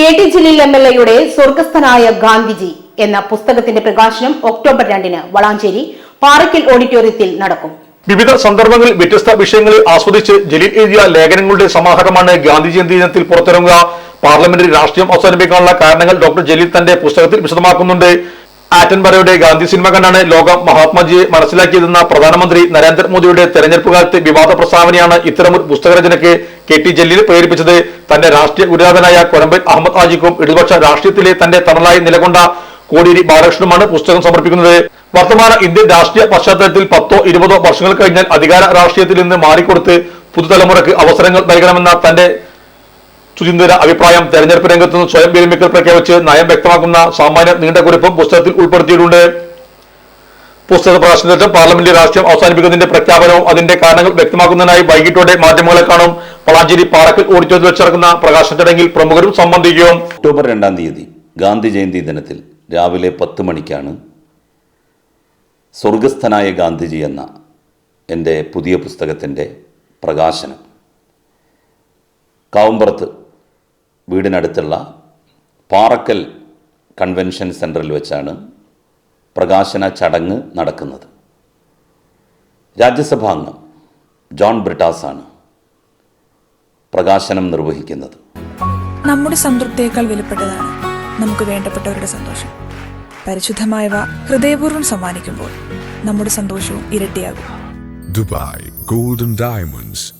K T Jaleel M L എയുടെ സ്വർഗസ്ഥനായ ഗാന്ധിജി എന്ന പുസ്തകത്തിന്റെ പ്രകാശനം ഒക്ടോബർ രണ്ടിന് വളാഞ്ചേരി പാറയ്ക്കൽ ഓഡിറ്റോറിയത്തിൽ നടക്കും. വിവിധ സന്ദർഭങ്ങളിൽ വ്യത്യസ്ത വിഷയങ്ങളിൽ ആസ്വദിച്ച് ജലീൽ എഴുതിയ ലേഖനങ്ങളുടെ സമാഹാരമാണ് ഗാന്ധി ജയന്തി ദിനത്തിൽ പുറത്തിറങ്ങുക. പാർലമെന്ററി രാഷ്ട്രീയം അവസാനിപ്പിക്കാനുള്ള കാരണങ്ങൾ ഡോക്ടർ ജലീൽ തന്റെ പുസ്തകത്തിൽ വിശദമാക്കുന്നുണ്ട്. ആറ്റൻബറയുടെ ഗാന്ധി സിനിമ കണ്ടാണ് ലോകം മഹാത്മാജിയെ മനസ്സിലാക്കിയതെന്ന പ്രധാനമന്ത്രി നരേന്ദ്രമോദിയുടെ തെരഞ്ഞെടുപ്പ് കാലത്ത് വിവാദ പ്രസ്താവനയാണ് ഇത്തരമൊരു പുസ്തകരചനയ്ക്ക് കെ ടി ജലീൽ പ്രേരിപ്പിച്ചത്. തന്റെ രാഷ്ട്രീയ ഗുരുനാഥനായ കൊരമ്പൻ അഹമ്മദ് ആജിക്കും ഇടതുപക്ഷ രാഷ്ട്രീയത്തിലെ തന്റെ തണലായി നിലകൊണ്ട കോടിയേരി ബാലകൃഷ്ണനുമാണ് പുസ്തകം സമർപ്പിക്കുന്നത്. വർത്തമാന ഇന്ത്യൻ രാഷ്ട്രീയ പശ്ചാത്തലത്തിൽ പത്തോ ഇരുപതോ വർഷങ്ങൾ കഴിഞ്ഞാൽ അധികാര രാഷ്ട്രീയത്തിൽ നിന്ന് മാറിക്കൊടുത്ത് പുതുതലമുറയ്ക്ക് അവസരങ്ങൾ നൽകണമെന്ന തന്റെ സുചിന്തര അഭിപ്രായം തെരഞ്ഞെടുപ്പ് രംഗത്ത് നിന്ന് സ്വയം വിരമിക്കൽ പ്രഖ്യാപിച്ച് നയം വ്യക്തമാക്കുന്ന സാമാന്യ നീണ്ട കുറിപ്പും പുസ്തകത്തിൽ ഉൾപ്പെടുത്തിയിട്ടുണ്ട്. പുസ്തക പ്രകാശനത്തിൽ പാർലമെന്റ് രാഷ്ട്രീയം അവസാനിപ്പിക്കുന്നതിന്റെ പ്രഖ്യാപനവും അതിന്റെ കാരണങ്ങൾ വ്യക്തമാക്കുന്നതിനായി വൈകിട്ടോടെ മാധ്യമങ്ങളെ കാണും. വളാഞ്ചേരി പാറക്കൽ ഓഡിറ്റോറിയത്തിൽ വെച്ചിറക്കുന്ന പ്രകാശന ചടങ്ങിൽ പ്രമുഖരും സംബന്ധിക്കും. ഒക്ടോബർ രണ്ടാം തീയതി ഗാന്ധി ജയന്തി ദിനത്തിൽ രാവിലെ പത്ത് മണിക്കാണ് സ്വർഗസ്ഥനായ ഗാന്ധിജി എന്ന എന്റെ പുതിയ പുസ്തകത്തിന്റെ പ്രകാശനം. കാവുമ്പുറത്ത് വീടിനടുത്തുള്ള പാറക്കൽ കൺവെൻഷൻ സെന്ററിൽ വെച്ചാണ് പ്രകാശന ചടങ്ങ് നടക്കുന്നത്. രാജ്യസഭാംഗം ജോൺ ബ്രിട്ടാസാണ് പ്രകാശനം നിർവഹിക്കുന്നത്. നമ്മുടെ സംതൃപ്തിയേക്കാൾ വിലപ്പെട്ടതാണ് നമുക്ക് വേണ്ടപ്പെട്ടവരുടെ സന്തോഷം. പരിശുദ്ധമായവ ഹൃദയപൂർവം സമ്മാനിക്കുമ്പോൾ നമ്മുടെ സന്തോഷവും ഇരട്ടിയാകും. Dubai golden Diamonds,